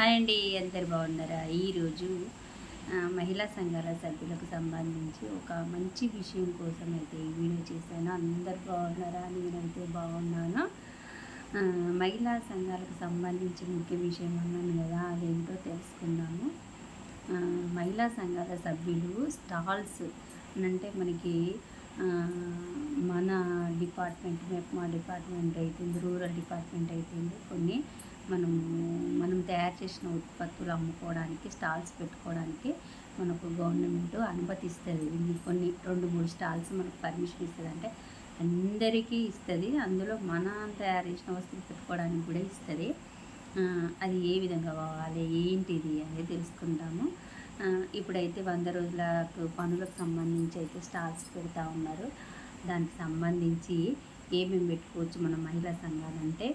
Hi అండి అందరు బాగున్నారా? ఈరోజు మహిళా సంఘాల సభ్యులకు సంబంధించి ఒక మంచి విషయం కోసం అయితే ఈ వీడియో చేశాను. అందరు బాగున్నారా? నేనైతే బాగున్నాను. మహిళా సంఘాలకు సంబంధించి ముఖ్య విషయం అన్నాను కదా అదేంటో తెలుసుకున్నాము మహిళా సంఘాల సభ్యులు స్టాల్స్ అంటే మనకి మన డిపార్ట్మెంట్ మా డిపార్ట్మెంట్ అయితే రూరల్ డిపార్ట్మెంట్ అయితే కొన్ని మనము మనం తయారు చేసిన ఉత్పత్తులు అమ్ముకోవడానికి స్టాల్స్ పెట్టుకోవడానికి మనకు గవర్నమెంట్ అనుమతి ఇస్తుంది కొన్ని రెండు మూడు స్టాల్స్ మనకు పర్మిషన్ ఇస్తుంది అంటే అందరికీ ఇస్తుంది. అందులో మన తయారు చేసిన వస్తువులు పెట్టుకోవడానికి కూడా ఇస్తుంది. అది ఏ విధంగా కావాలి ఏంటిది అనేది తెలుసుకుంటాము. ఇప్పుడైతే వంద రోజులకు పనులకు సంబంధించి అయితే స్టాల్స్ పెడతా ఉన్నారు. దానికి సంబంధించి ఏమేమి పెట్టుకోవచ్చు మన మహిళా సంఘాలంటే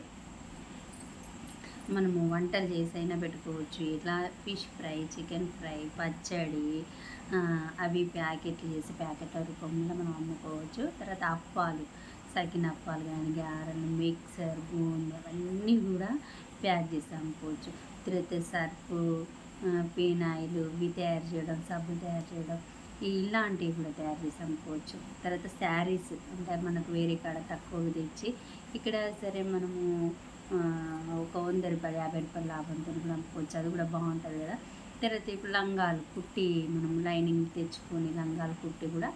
మనము వంటలు చేసైనా పెట్టుకోవచ్చు. ఇట్లా ఫిష్ ఫ్రై చికెన్ ఫ్రై పచ్చడి అవి ప్యాకెట్లు చేసి ప్యాకెట్ల రూపంలో మనం అమ్ముకోవచ్చు. తర్వాత అప్పాలు సకిన అప్పాలు కానీ గారెలు మిక్సర్ బూంది అవన్నీ కూడా ప్యాక్ చేసి అమ్ముకోవచ్చు. తర్వాత సర్ఫు పీనాయిలు ఇవి తయారు చేయడం సబ్బు తయారు చేయడం ఇలాంటివి కూడా తయారు చేసి అమ్ముకోవచ్చు. తర్వాత శారీస్ అంటే మనకు వేరే కాడ తక్కువ తెచ్చి ఇక్కడ సరే మనము ఒక వంద రూపాయలు యాభై రూపాయలు లాభంతో కూడా అమ్ముకోవచ్చు. అది కూడా బాగుంటుంది కదా. తర్వాత ఇప్పుడు లంగాలు కుట్టి మనం లైనింగ్ తెచ్చుకొని లంగాలు కుట్టి కూడా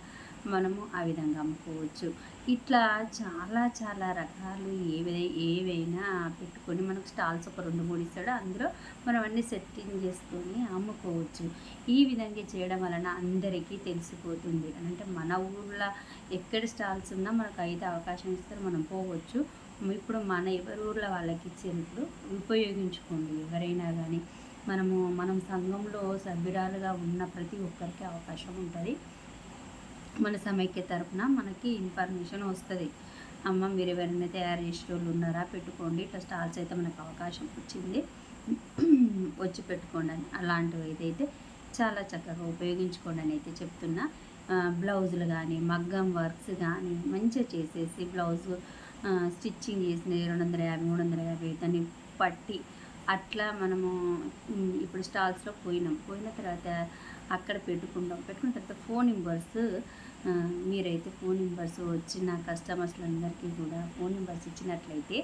మనము ఆ విధంగా అమ్ముకోవచ్చు. ఇట్లా చాలా చాలా రకాలు ఏవై ఏవైనా పెట్టుకొని మనకు స్టాల్స్ ఒక రెండు మూడు ఇస్తాడో. అందులో మనం అన్ని సెట్టింగ్ చేసుకొని అమ్ముకోవచ్చు. ఈ విధంగా చేయడం వలన అందరికీ తెలిసిపోతుంది. అంటే మన ఊళ్ళో ఎక్కడ స్టాల్స్ ఉన్నా మనకు అయితే అవకాశం ఇస్తారు. మనం పోవచ్చు. ఇప్పుడు మన ఎవరి ఊర్లో వాళ్ళకి ఇచ్చినప్పుడు ఉపయోగించుకోండి ఎవరైనా కానీ మనము మనం సంఘంలో సభ్యురాలుగా ఉన్న ప్రతి ఒక్కరికి అవకాశం ఉంటుంది. మన సమైక్య తరఫున మనకి ఇన్ఫర్మేషన్ వస్తుంది. అమ్మ మీరు ఎవరైనా తయారు చేసే వాళ్ళు ఉన్నారా? పెట్టుకోండి. ఇట్లా స్టాల్స్ అయితే మనకు అవకాశం వచ్చింది. వచ్చి పెట్టుకోండి అని అలాంటివి అయితే చాలా చక్కగా ఉపయోగించుకోండి అని అయితే చెప్తున్నా. బ్లౌజులు కానీ మగ్గం వర్క్స్ కానీ మంచిగా చేసేసి బ్లౌజ్ స్టిచ్చింగ్ చేసిన రెండు వందల యాభై మూడు వందల యాభై దాన్ని పట్టి అట్లా మనము ఇప్పుడు స్టాల్స్లో పోయినాం. పోయిన తర్వాత అక్కడ పెట్టుకుంటాం. పెట్టుకున్న తర్వాత ఫోన్ నెంబర్స్ మీరైతే ఫోన్ నెంబర్స్ వచ్చిన కస్టమర్స్లందరికీ కూడా ఫోన్ నెంబర్స్ ఇచ్చినట్లయితే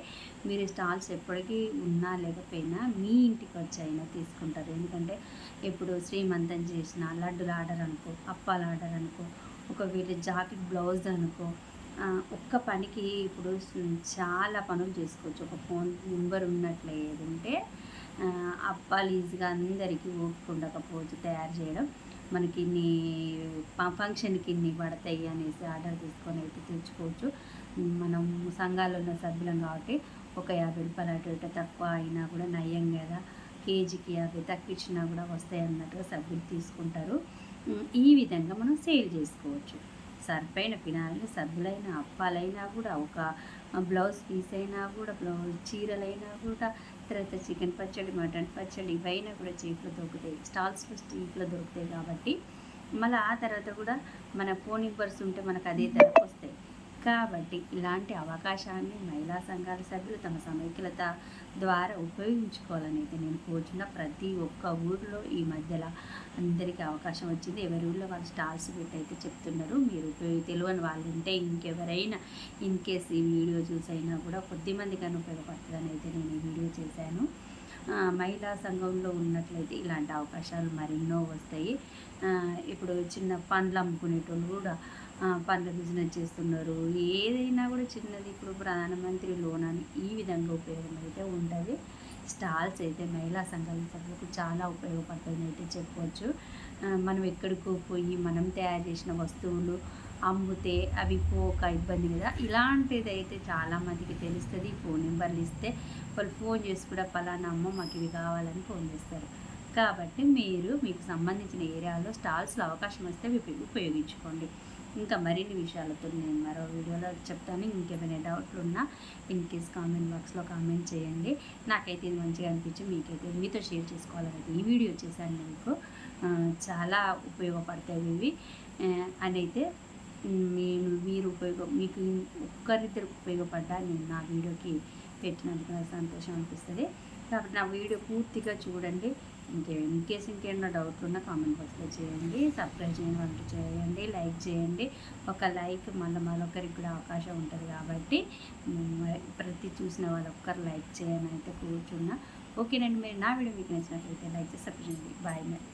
మీరు స్టాల్స్ ఎప్పటికీ ఉన్నా లేకపోయినా మీ ఇంటికి వచ్చి అయినా తీసుకుంటారు. ఎందుకంటే ఇప్పుడు శ్రీమంతం చేసిన లడ్డుల ఆర్డర్ అనుకో అప్పాల ఆర్డర్ అనుకో ఒకవేళ జాకెట్ బ్లౌజ్ అనుకో ఒక్క పనికి ఇప్పుడు చాలా పనులు చేసుకోవచ్చు. ఒక ఫోన్ నెంబర్ ఉన్నట్లయితే అప్పాలు ఈజీగా అందరికీ ఓపుకుండకపోవచ్చు తయారు చేయడం. మనకి ఇన్ని ఫంక్షన్కి ఇన్ని పడతాయి అనేసి ఆర్డర్ తీసుకొని అయితే తెచ్చుకోవచ్చు. మనం సంఘాలు ఉన్న సభ్యులం కాబట్టి ఒక యాభై రూపాయలు అటు ఇటు తక్కువ అయినా కూడా నయం కదా. కేజీకి యాభై తక్కువ ఇచ్చినా కూడా వస్తాయి అన్నట్టుగా సభ్యులు తీసుకుంటారు. ఈ విధంగా మనం సేల్ చేసుకోవచ్చు. సరిపైన పినాయిలు సబ్బులైన అప్పాలైనా కూడా ఒక బ్లౌజ్ పీస్ అయినా కూడా బ్లౌజ్ చీరలైనా కూడా తర్వాత చికెన్ పచ్చడి మటన్ పచ్చడి ఇవైనా కూడా చీఫ్లో దొరుకుతాయి. స్టాల్స్లో చీపులు దొరుకుతాయి కాబట్టి మళ్ళీ ఆ తర్వాత కూడా మన ఫోన్ నెంబర్స్ ఉంటే మనకు అదే ధరకు వస్తాయి. కాబట్టి ఇలాంటి అవకాశాన్ని మహిళా సంఘాల సభ్యులు తమ సమైక్యత ద్వారా ఉపయోగించుకోవాలని అయితే నేను కోరుచున్న ప్రతి ఒక్క ఊరిలో ఈ మధ్యలో అందరికీ అవకాశం వచ్చింది. ఎవరి ఊళ్ళో వాళ్ళు స్టాల్స్ పెట్టి అయితే చెప్తున్నారు. మీరు తెలియని వాళ్ళు ఉంటే ఇంకెవరైనా ఇన్ కేస్ ఈ వీడియో చూసైనా కూడా కొద్ది కానీ ఉపయోగపడుతుందని అయితే నేను ఈ వీడియో చేశాను. మహిళా సంఘంలో ఉన్నట్లయితే ఇలాంటి అవకాశాలు మరెన్నో వస్తాయి. ఇప్పుడు చిన్న పండ్లు అమ్ముకునేటోళ్ళు కూడా పండ్ల బిజినెస్ చేస్తున్నారు. ఏదైనా కూడా చిన్నది ఇప్పుడు ప్రధానమంత్రి లోన్ అని ఈ విధంగా ఉపయోగం అయితే ఉంటుంది. స్టాల్స్ అయితే మహిళా సంఘాల సభ్యులకు చాలా ఉపయోగపడుతుంది అయితే చెప్పవచ్చు మనం ఎక్కడికో పోయి మనం తయారు చేసిన వస్తువులు అమ్ముతే అవి పోక ఇబ్బంది కదా. ఇలాంటిది అయితే చాలామందికి తెలుస్తుంది. ఫోన్ నెంబర్లు ఇస్తే వాళ్ళు ఫోన్ చేసి కూడా పలానా అమ్మ మాకు ఇవి కావాలని ఫోన్ చేస్తారు. కాబట్టి మీరు మీకు సంబంధించిన ఏరియాలో స్టాల్స్లో అవకాశం వస్తే ఉపయోగించుకోండి. ఇంకా మరిన్ని విషయాలతో నేను మరో వీడియోలో చెప్తాను. ఇంకేమైనా డౌట్లు ఉన్నా ఇన్ కేస్ కామెంట్ బాక్స్లో కామెంట్ చేయండి. నాకైతే ఇది మంచిగా అనిపించి మీకైతే మీతో షేర్ చేసుకోవాలని ఈ వీడియో చేశాను మీకు. చాలా ఉపయోగపడతాయి ఇవి. అని అయితే నేను మీరు ఉపయోగం మీకు ఒక్కరిద్దరికి ఉపయోగపడ్డా నేను నా వీడియోకి పెట్టినందుకు సంతోషం అనిపిస్తుంది. కాబట్టి నా వీడియో పూర్తిగా చూడండి. ఇంకే ఇన్ కేసు ఇంకేమైనా డౌట్ ఉన్నా కామెంట్ బాక్స్లో చేయండి. సబ్స్క్రైబ్ చేయని వాళ్ళు చేయండి. లైక్ చేయండి. ఒక లైక్ మళ్ళీ మరొకరికి కూడా అవకాశం ఉంటుంది కాబట్టి ప్రతి చూసిన వాళ్ళు ఒక్కరు లైక్ చేయని అయితే కూర్చున్నా ఓకేనండి మీరు నా వీడియో మీకు నచ్చినట్లయితే లైక్ చేసి సబ్స్క్రైబ్ చేయండి. బాయ్ మరి.